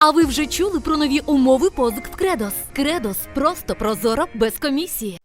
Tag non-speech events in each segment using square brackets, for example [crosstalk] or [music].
А ви вже чули про нові умови позик в Кредос? Кредос просто прозоро без комісії.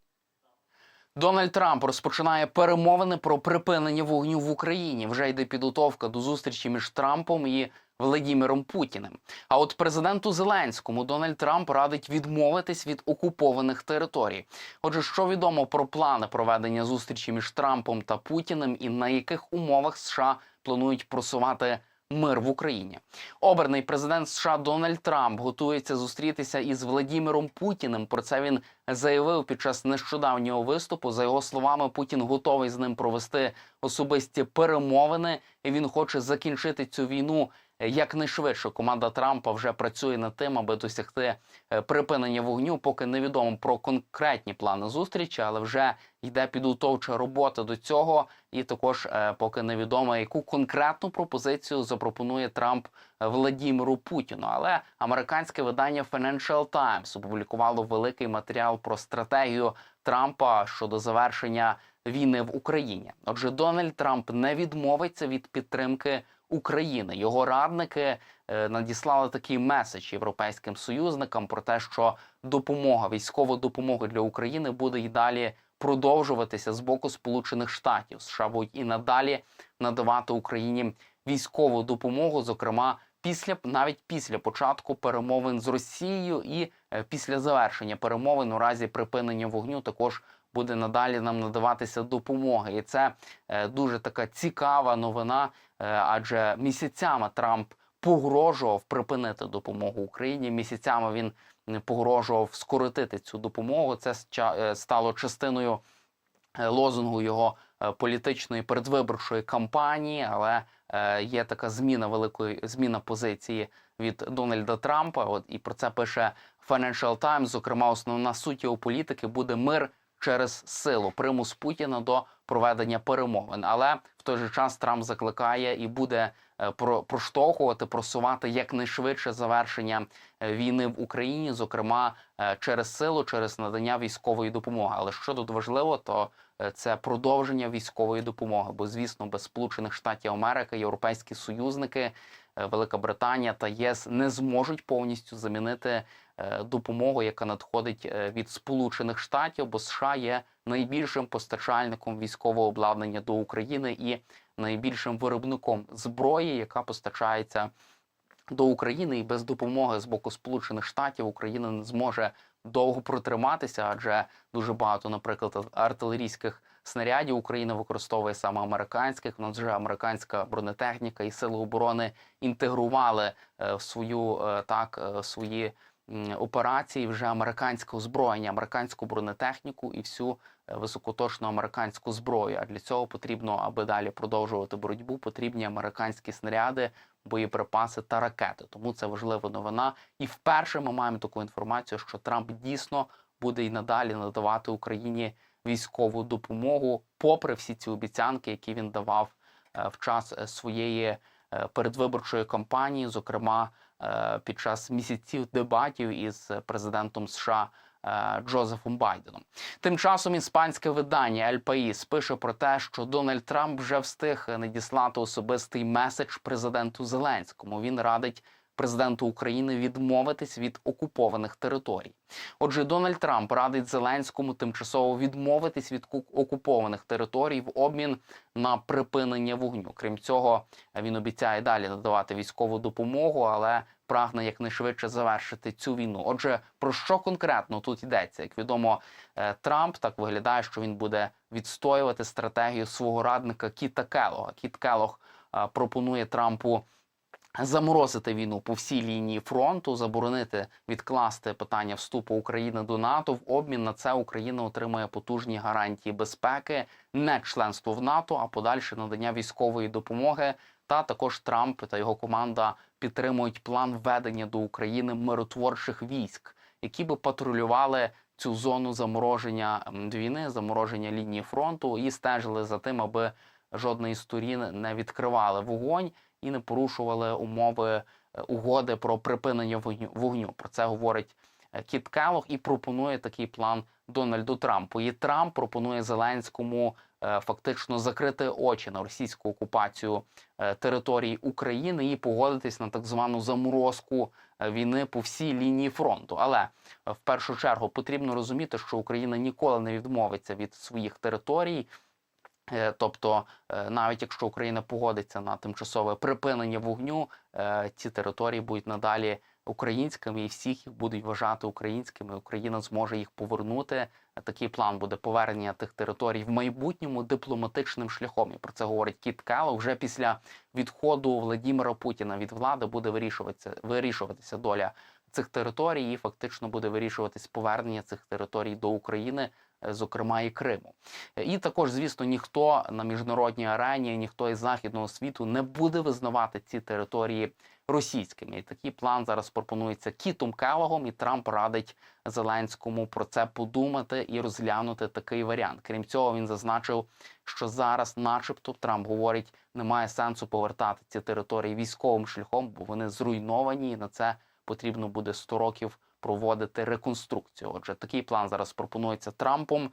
Дональд Трамп розпочинає перемовини про припинення вогню в Україні. Вже йде підготовка до зустрічі між Трампом і Владіміром Путіним. А от президенту Зеленському Дональд Трамп радить відмовитись від окупованих територій. Отже, що відомо про плани проведення зустрічі між Трампом та Путіним, і на яких умовах США планують просувати мир в Україні? Обраний президент США Дональд Трамп готується зустрітися із Владіміром Путіним. Про це він заявив під час нещодавнього виступу. За його словами, Путін готовий з ним провести особисті перемовини. і Він хоче закінчити цю війну якнайшвидше. Команда Трампа вже працює над тим, аби досягти е, припинення вогню. Поки невідомо про конкретні плани зустрічі, але вже йде підготовча робота до цього. І також е, поки невідомо, яку конкретну пропозицію запропонує Трамп е, Владіміру Путіну. Але американське видання Financial Times опублікувало великий матеріал про стратегію Трампа щодо завершення війни в Україні. Отже, Дональд Трамп не відмовиться від підтримки України. Його радники е, надіслали такий меседж європейським союзникам про те, що допомога, військова допомога для України буде й далі продовжуватися з боку Сполучених Штатів. США будуть і надалі надавати Україні військову допомогу, зокрема. Після навіть після початку перемовин з Росією і е, після завершення перемовин у разі припинення вогню також буде надалі нам надаватися допомога, і це е, дуже така цікава новина, е, адже місяцями Трамп погрожував припинити допомогу Україні. Місяцями він погрожував скоротити цю допомогу. Це е, стало частиною лозунгу його політичної передвиборчої кампанії, але є така зміна великої зміна позиції від Дональда Трампа. От і про це пише Financial Times. Зокрема, основна суть його політики буде мир через силу, примус Путіна до проведення перемовин. Але в той же час Трамп закликає і буде е, про- проштовхувати, просувати якнайшвидше завершення е, війни в Україні, зокрема е, через силу, через надання військової допомоги. Але що тут важливо, то це продовження військової допомоги. Бо, звісно, без Сполучених Штатів Америки європейські союзники, Велика Британія та ЄС не зможуть повністю замінити допомогу, яка надходить е, від Сполучених Штатів, бо США є найбільшим постачальником військового обладнання до України і найбільшим виробником зброї, яка постачається до України, і без допомоги з боку Сполучених Штатів Україна не зможе довго протриматися, адже дуже багато, наприклад, артилерійських снарядів Україна використовує саме американських. У нас вже американська бронетехніка і сили оборони інтегрували е, в свою е, так е, свої операції вже американське озброєння, американську бронетехніку і всю е, високоточну американську зброю. А для цього потрібно, аби далі продовжувати боротьбу, потрібні американські снаряди, боєприпаси та ракети. Тому це важлива новина. І вперше ми маємо таку інформацію, що Трамп дійсно буде і надалі надавати Україні військову допомогу, попри всі ці обіцянки, які він давав е, в час е, своєї передвиборчої кампанії, зокрема під час місяців дебатів із президентом США. е, Джозефом Байденом тим часом іспанське видання «Ель Паїс» пише про те, що Дональд Трамп вже встиг надіслати особистий меседж президенту Зеленському. Він радить президенту України відмовитись від окупованих територій. Отже, Дональд Трамп радить Зеленському тимчасово відмовитись від ку- окупованих територій в обмін на припинення вогню. Крім цього, він обіцяє далі надавати військову допомогу, але прагне якнайшвидше завершити цю війну. Отже, про що конкретно тут йдеться? Як відомо, е, Трамп так виглядає, що він буде відстоювати стратегію свого радника Кіта Келога. Кіт Келог е, пропонує Трампу заморозити війну по всій лінії фронту, заборонити відкласти питання вступу України до НАТО. В обмін на це Україна отримує потужні гарантії безпеки, не членство в НАТО, а подальше надання військової допомоги. Та також Трамп та його команда підтримують план введення до України миротворчих військ, які би патрулювали цю зону замороження війни, замороження лінії фронту і стежили за тим, аби жодна із сторін не відкривали вогонь і не порушували умови е, угоди про припинення вогню. Про це говорить е, Кіт Келлог і пропонує такий план Дональду Трампу. І Трамп пропонує Зеленському е, фактично закрити очі на російську окупацію території України і погодитись на так звану заморозку війни по всій лінії фронту. Але в першу чергу потрібно розуміти, що Україна ніколи не відмовиться від своїх територій. Е, Тобто, е, навіть якщо Україна погодиться на тимчасове припинення вогню, е, ці території будуть надалі українськими, і всіх їх будуть вважати українськими. Україна зможе їх повернути. Такий план буде повернення тих територій в майбутньому дипломатичним шляхом. І про це говорить Кіт Келлог. Вже після відходу Владімира Путіна від влади буде вирішуватися вирішуватися доля цих територій, і фактично буде вирішуватись повернення цих територій до України, зокрема і Криму. І також, звісно, ніхто на міжнародній арені, ніхто із західного світу не буде визнавати ці території російськими. І такий план зараз пропонується Кітом Келлогом, і Трамп радить Зеленському про це подумати і розглянути такий варіант. Крім цього, він зазначив, що зараз, начебто, Трамп говорить, немає сенсу повертати ці території військовим шляхом, бо вони зруйновані, і на це потрібно буде 100 років проводити реконструкцію. Отже, такий план зараз пропонується Трампом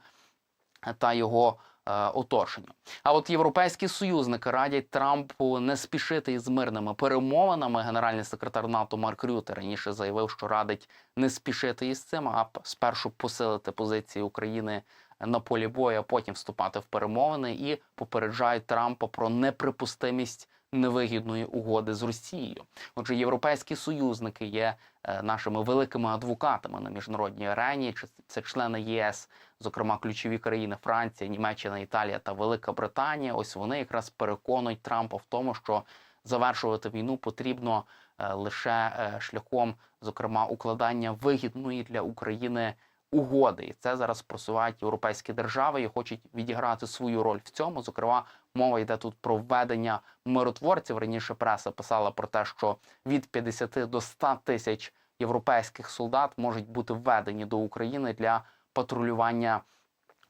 та його е, оточенню. А от європейські союзники радять Трампу не спішити із мирними перемовинами. Генеральний секретар НАТО Марк Рюте раніше заявив, що радить не спішити із цим, а спершу посилити позиції України на полі бою, а потім вступати в перемовини і попереджають Трампа про неприпустимість невигідної угоди з Росією. Отже, європейські союзники є е, нашими великими адвокатами на міжнародній арені. Це члени ЄС, зокрема ключові країни Франція, Німеччина, Італія та Велика Британія. Ось вони якраз переконують Трампа в тому, що завершувати війну потрібно е, лише е, шляхом, зокрема, укладання вигідної для України. Угоди, і це зараз просувають європейські держави і хочуть відіграти свою роль в цьому. Зокрема, мова йде тут про введення миротворців. Раніше преса писала про те, що від 50 до 100 тисяч європейських солдат можуть бути введені до України для патрулювання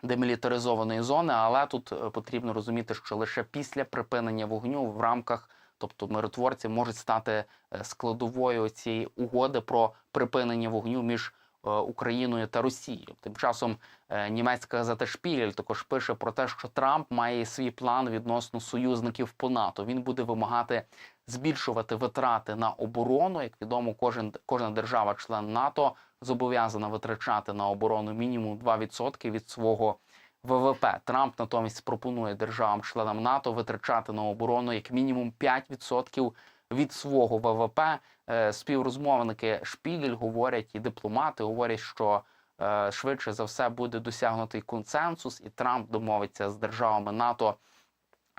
демілітаризованої зони. Але тут е, потрібно розуміти, що лише після припинення вогню в рамках, тобто миротворці, можуть стати е, складовою цієї угоди про припинення вогню між Україною та Росією. Тим часом е, німецька газета Шпігель також пише про те, що Трамп має свій план відносно союзників по НАТО. Він буде вимагати збільшувати витрати на оборону. Як відомо, кожен кожна держава-член НАТО зобов'язана витрачати на оборону мінімум 2% від свого ВВП. Трамп натомість пропонує державам-членам НАТО витрачати на оборону як мінімум 5% від свого ВВП. Е, Співрозмовники Шпігель говорять і дипломати говорять, що е, швидше за все буде досягнутий консенсус, і Трамп домовиться з державами НАТО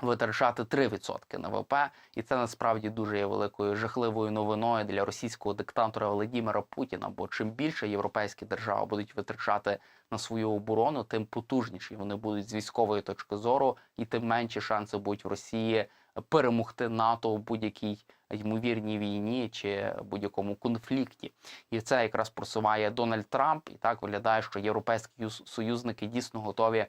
витрачати 3% на ВВП. І це насправді дуже є великою жахливою новиною для російського диктатора Володимира Путіна. Бо чим більше європейські держави будуть витрачати на свою оборону, тим потужніші вони будуть з військової точки зору, і тим менші шанси будуть в Росії перемогти НАТО в будь-якій ймовірній війні чи будь-якому конфлікті. І це якраз просуває Дональд Трамп. І так виглядає, що європейські союзники дійсно готові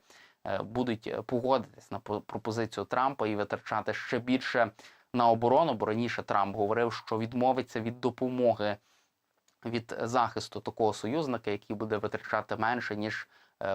е, будуть погодитись на пропозицію Трампа і витрачати ще більше на оборону. Бо раніше Трамп говорив, що відмовиться від допомоги від захисту такого союзника, який буде витрачати менше ніж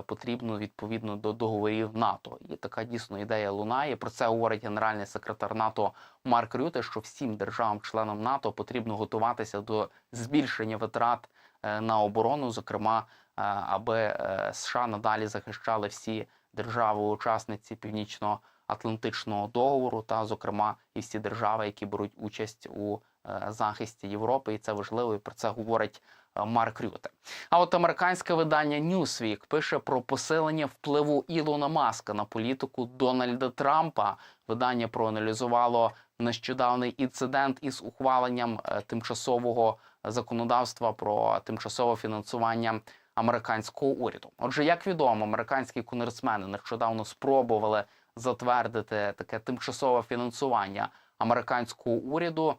потрібно відповідно до договорів НАТО. І така дійсно ідея лунає. Про це говорить генеральний секретар НАТО Марк Рюте, що всім державам-членам НАТО потрібно готуватися до збільшення витрат е, на оборону, зокрема, е, аби е, США надалі захищали всі держави-учасниці північно-атлантичного договору, та зокрема і всі держави, які беруть участь у е, захисті Європи, і це важливо. І про це говорить е, Марк Рюте. А от американське видання Newsweek пише про посилення впливу Ілона Маска на політику Дональда Трампа. Видання проаналізувало нещодавний інцидент із ухваленням е, тимчасового законодавства про тимчасове фінансування американського уряду. Отже, як відомо, американські конгресмени нещодавно спробували затвердити таке тимчасове фінансування американського уряду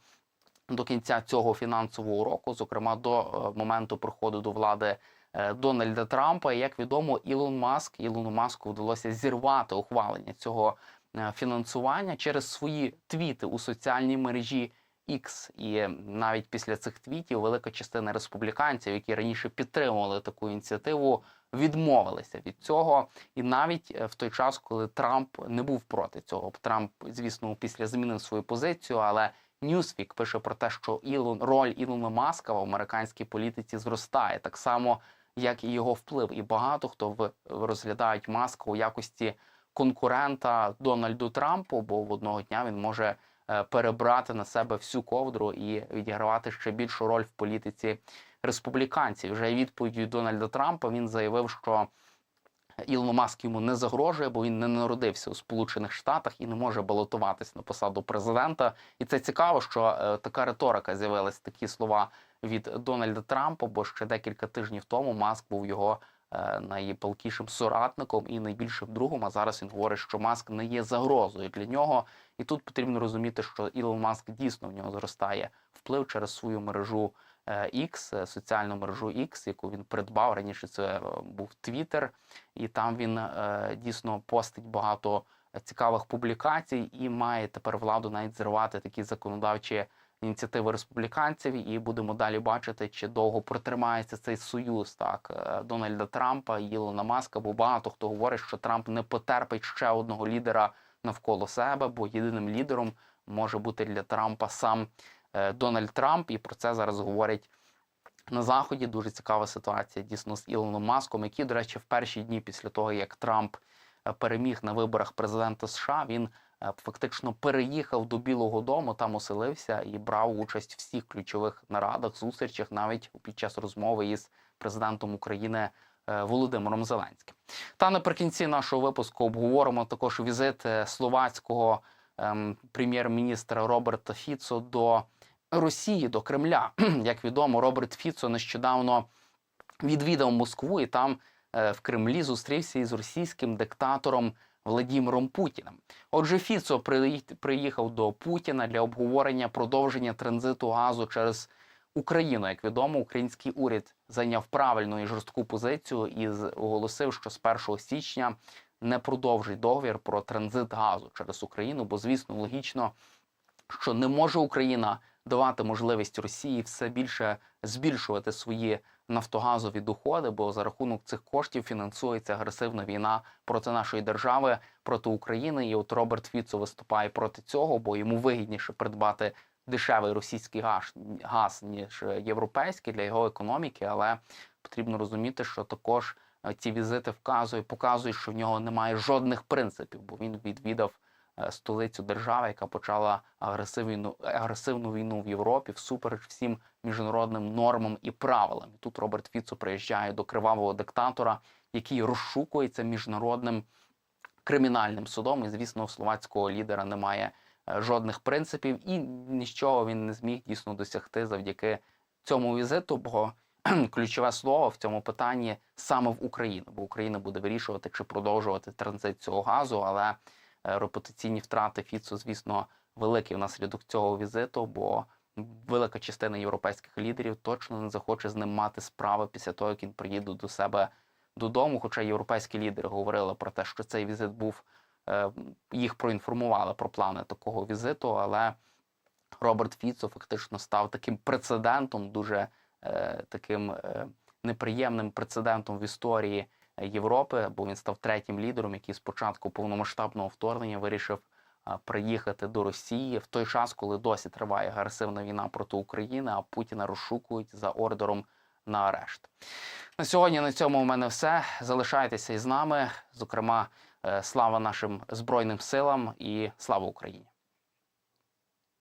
до кінця цього фінансового року, зокрема до е, моменту приходу до влади е, Дональда Трампа. Як відомо, Ілон Маск Ілону Маску вдалося зірвати ухвалення цього е, фінансування через свої твіти у соціальній мережі X. І навіть після цих твітів велика частина республіканців, які раніше підтримували таку ініціативу, відмовилися від цього. І навіть в той час, коли Трамп не був проти цього, Трамп, звісно, після змінив свою позицію, але Newsweek пише про те, що Ілон роль Ілона Маска в американській політиці зростає так само, як і його вплив. І багато хто в розглядають Маска у якості конкурента Дональду Трампу, бо в одного дня він може е, перебрати на себе всю ковдру і відігравати ще більшу роль в політиці республіканців. Вже відповідь Дональда Трампа він заявив, що Ілон Маск йому не загрожує, бо він не народився у Сполучених Штатах і не може балотуватись на посаду президента. І це цікаво, що е, така риторика з'явилась такі слова від Дональда Трампа, бо ще декілька тижнів тому Маск був його е, найпалкішим соратником і найбільшим другом. А зараз він говорить, що Маск не є загрозою для нього. І тут потрібно розуміти, що Ілон Маск дійсно в нього зростає вплив через свою мережу X, е, соціальну мережу X, яку він придбав раніше. Це е, був Twitter, і там він е, дійсно постить багато цікавих публікацій і має тепер владу навіть зривати такі законодавчі ініціативи республіканців. І будемо далі бачити, чи довго протримається цей союз так е, Дональда Трампа Ілона Маска. Бо багато хто говорить, що Трамп не потерпить ще одного лідера навколо себе, бо єдиним лідером може бути для Трампа сам е, Дональд Трамп, і про це зараз говорять на заході. Дуже цікава ситуація дійсно з Ілоном Маском, який, до речі, в перші дні після того, як Трамп е, переміг на виборах президента США, він е, фактично переїхав до Білого Дому, там оселився і брав участь в всіх ключових нарадах, зустрічах, навіть під час розмови із президентом України. е, Володимиром Зеленським. Та наприкінці нашого випуску обговоримо також візит е, словацького ем, прем'єр-міністра Роберта Фіцо до Росії, до Кремля. [clears throat] Як відомо, Роберт Фіцо нещодавно відвідав Москву і там е, в Кремлі зустрівся із російським диктатором Владіміром Путіним. Отже, Фіцо приїхав до Путіна для обговорення продовження транзиту газу через Україну. Як відомо, український уряд зайняв правильну і жорстку позицію і оголосив, що з 1 січня не продовжить договір про транзит газу через Україну, бо звісно логічно, що не може Україна давати можливість Росії все більше збільшувати свої нафтогазові доходи, бо за рахунок цих коштів фінансується агресивна війна проти нашої держави, проти України. І от Роберт Фіцо виступає проти цього, бо йому вигідніше придбати дешевий російський газ, газ ніж європейський для його економіки. Але потрібно розуміти, що також е, ці візити вказують, показують, що в нього немає жодних принципів, бо він відвідав столицю держави, яка почала агресивну, агресивну війну в Європі всупереч всім міжнародним нормам і правилам. І тут Роберт Фіцо приїжджає до кривавого диктатора, який розшукується міжнародним кримінальним судом. І звісно, у словацького лідера немає е, жодних принципів, і нічого він не зміг дійсно досягти завдяки цьому візиту. Бо ключове слово в цьому питанні саме в Україну, бо Україна буде вирішувати, чи продовжувати транзит цього газу, але репутаційні втрати Фіцу, звісно, великі внаслідок цього візиту, бо велика частина європейських лідерів точно не захоче з ним мати справи після того, як він приїде до себе додому. Хоча європейські лідери говорили про те, що цей візит був е, їх проінформували про плани такого візиту, але Роберт Фіцо фактично став таким прецедентом, дуже е, таким е, неприємним прецедентом в історії Європи, бо він став третім лідером, який з початку повномасштабного вторгнення вирішив приїхати до Росії в той час, коли досі триває агресивна війна проти України, а Путіна розшукують за ордером на арешт. На сьогодні на цьому у мене все. Залишайтеся із нами. Зокрема, е, слава нашим збройним силам і слава Україні.